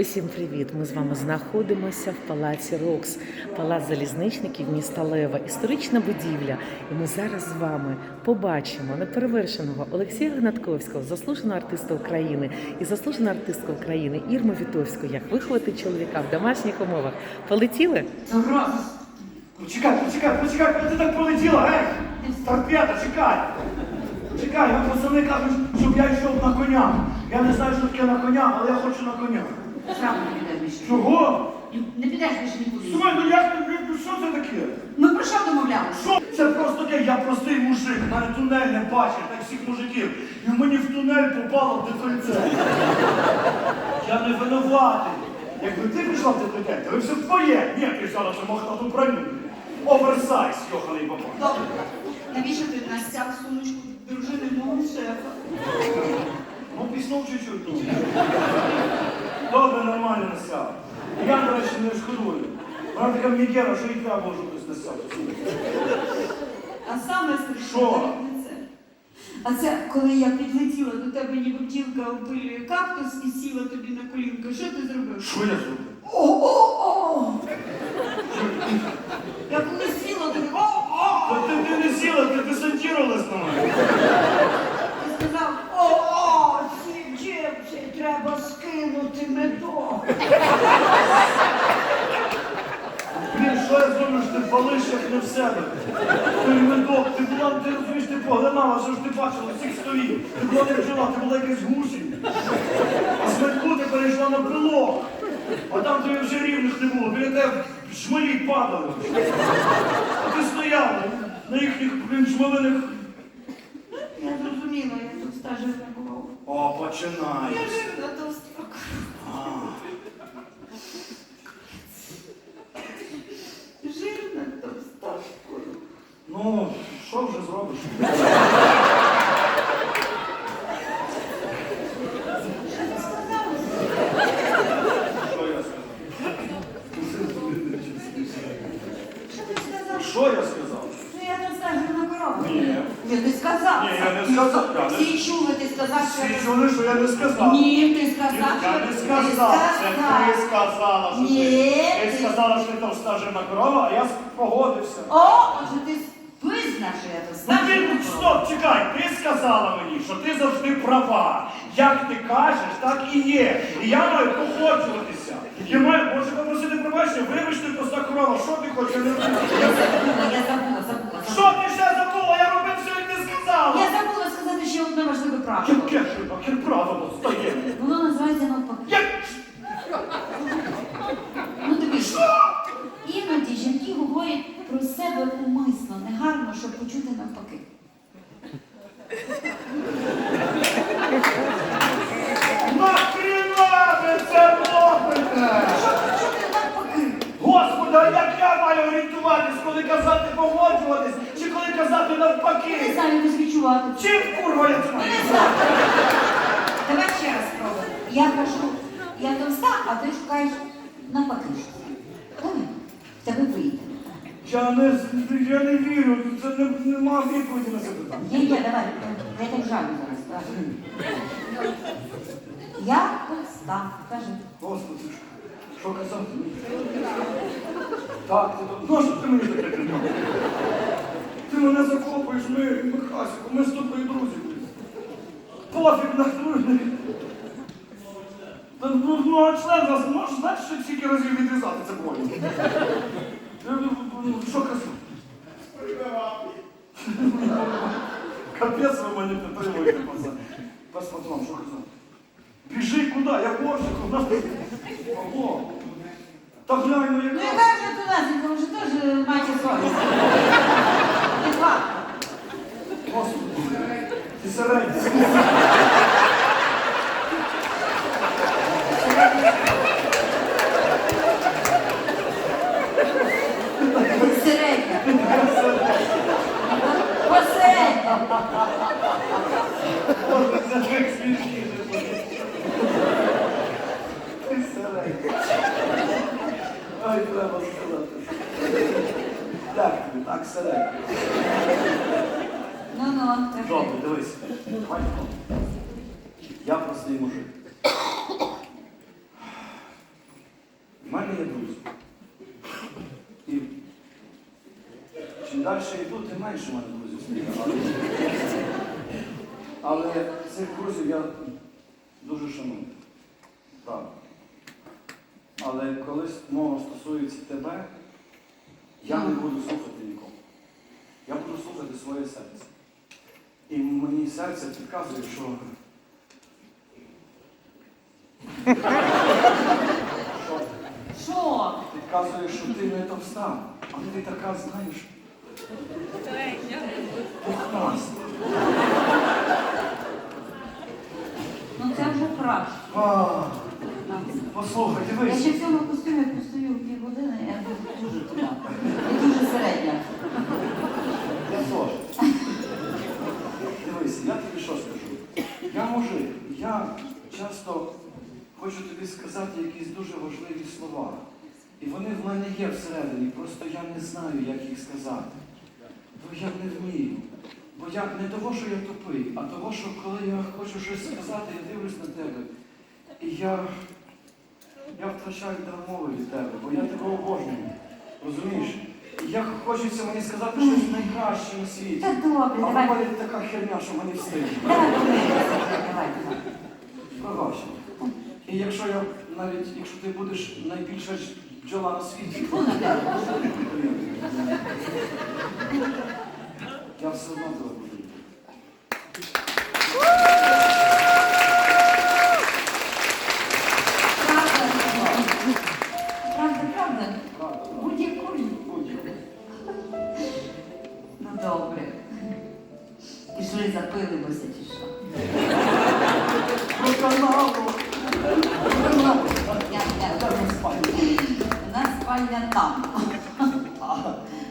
Усім привіт! Ми з вами знаходимося в палаці Рокс, палац залізничників міста Лева, історична будівля. І ми зараз з вами побачимо неперевершеного Олексія Гнатковського, заслуженого артиста України і заслужену артистку України Ірму Вітовську, як виховати чоловіка в домашніх умовах. Полетіли? Раз. Почекай, почекай, почекай, куди ти так полетіла, гей? Торпеда, чекай. Чекай, я пацани кажуть, щоб я йшов на коня. Я не знаю, що таке на коня, але я хочу на коня. Сам не підеш більше. Чого? Не підеш більше нікуди. Слухай, ну як ти, ну що це таке? Ми про що домовлялися? Що? Це просто таке, я простий мужик, в мене тунель не бачить, так всіх мужиків. І мені в тунель попало дефольце. Я не винуватий. Якби ти пішла в дефольце, то ви все твоє. Ні, ти зараз мохнату броню. Оверсайз, йоханий баба. Добре. Навіщо ти настяв сумочку дружини мого шефа? Ну, піснув чуть-чуть. Добре, нормально насяв. Я, до речі, не шкодую. Вона така м'ягера, що і я можу десь насяти. А саме страшне Що? це. А це коли я підлетіла до тебе, ніби тілка опилює кактус і сіла тобі на колінка. Що ти зробив? Що я зробив? О-о-о! Я коли сіла, ти о-о! Та ти, ти не сіла, ти десантірувалась на мене. Ти сказав, о-о! Ці джипси треба скинути медок. Блін, що я зроблю, що ти палиш, як не в себе. Ти медок, ти була, ти розумієш, ти поглинала, що ж ти бачила всіх сторін. Ти була не жила, ти була якась гусінь. А з медку ти перейшла на пилок. А там тобі вже рівних не було, біля тебе шмалі падали. А ти стояла на їхніх, шмалиних. Я зрозуміла, я тут стажер не було. О, починає. Я жирна товста. Жирна товста. Ну, що вже зробиш? Що? Що я сказав? Що я? Ну я не стажерна корова. Ні. Ні, ти сказав. Ні, я не сказав. Я не- Всі чули, ти сказав, що Всі я... чули, що я не сказав. Ні, ти сказав, Я що не ти сказав. Це ти сказав. сказала, що Ні, ти. Ти сказала, що ти товста жирна корова, а я погодився. О, отже ти визнав, що я тут Ну ти, ну, стоп, чекай, ти сказала мені, що ти завжди права. Як ти кажеш, так і є. І я маю погоджуватися. Я маю, можу попросити пробачення, вибачте, проста корова, що ти хочеш? Я не розумію. Я забула, я забула, забула. Що ти ще забула? Я робив все, як ти сказала. Я забула сказати ще одне важливе правило. Яке ж яке правило стає? Воно називається навпаки. Як? Ну дивись, іноді жінки говорять про себе умисно, негарно, щоб почути навпаки. Нахріна ви це робите? Щоб почути навпаки. Господи, як я маю орієнтуватись, коли казати погоджуватись, чи коли казати навпаки? знаю, не відчувати. Чим курва я це Ну маю? не знаю. Давай ще раз спробуємо. Я кажу, я товста, а ти шукаєш навпаки. Давай, в тебе вийде. Я не, з- я не вірю, це не, нема відповіді на це питання. Є, є, давай, я так жалю зараз. Я товста, кажи. Господи, що казати? Так, ти то- ну що ти мені таке казав? Ти мене закопуєш, ми, Михасику, ми з тобою друзі. Пофіг на друзі. Та ну, ну а член нас можеш, знаєш, що скільки разів відрізати це болі? Е, ну, Що казав? Капець ви мене підтримуєте, пацан. Без патрон, що казав? Біжи куди? Я борщику. Ого. Та глянь, ну Ну яка. вже туди, тому що теж маєте совість. Не факт. Господи. Ти середня. Середня. Посередня. Це так смішніше. Ти середня. Ой, Так так середня. Ну-ну, так. Добре, дивись. Батько, я простий мужик. У мене є друзі. І чим далі йду, тим менше в мене друзів стає. Але цих друзів я дуже шаную. Так. Але коли мова стосується тебе, я не буду слухати нікого. Я буду слухати своє серце. І мені серце підказує, що. що підказує, що ти не товста, але ти така, знаєш. Пухнаста. Ну це вже краще. А, Послухай, Я дивись. ще в цьому костюмі постою півгодини, я дуже дуже туди. І дуже середня. Я теж. Дивись, я тобі що скажу? Я мужик, я часто хочу тобі сказати якісь дуже важливі слова. І вони в мене є всередині, просто я не знаю, як їх сказати. Бо я не вмію. Бо я не того, що я тупий, а того, що коли я хочу щось сказати, я дивлюсь на тебе. І я, я втрачаю дар мови від тебе, бо я тебе обожнюю. Розумієш? Як я хочеться мені сказати щось найкраще у світі. Та добре, А давай. говорить така херня, що мені встигне. Давай, давай, давай. Пробачте. І якщо я навіть якщо ти будеш найбільша бджола на світі, Фу Запилимося чи що? Спальні? У нас спальня там.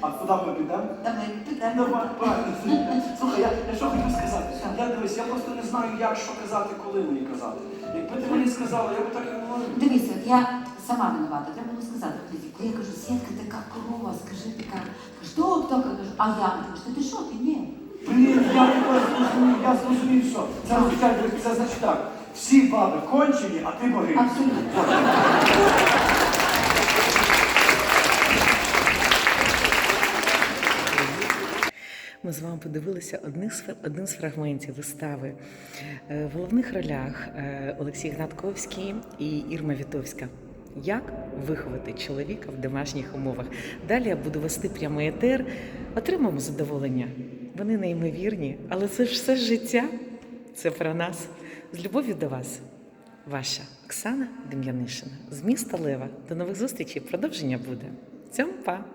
А, куди ми підемо? Та ми підемо. Слухай, я, я що хотів сказати? Я дивись, я просто не знаю, як що казати, коли мені казати. Якби ти мені сказала, я б так і говорив. Дивись, от я сама винувата, треба було сказати. Коли я кажу, Святка, така корова, скажи така, хто хто кажу, а я кажу, ти що, ти ні? Блін, я тебе зрозумів, я зрозумів, що це означає, це значить так. Всі баби кончені, а ти богиня. Абсолютно. Ми з вами подивилися одних з один з фрагментів вистави. Е, В головних ролях е, Олексій Гнатковський і Ірма Вітовська. Як виховати чоловіка в домашніх умовах? Далі я буду вести прямий етер. Отримаємо задоволення. Вони неймовірні, але це ж все життя. Це про нас. З любов'ю до вас. Ваша Оксана Дем'янишина з міста Лева. До нових зустрічей. Продовження буде. Цьом па!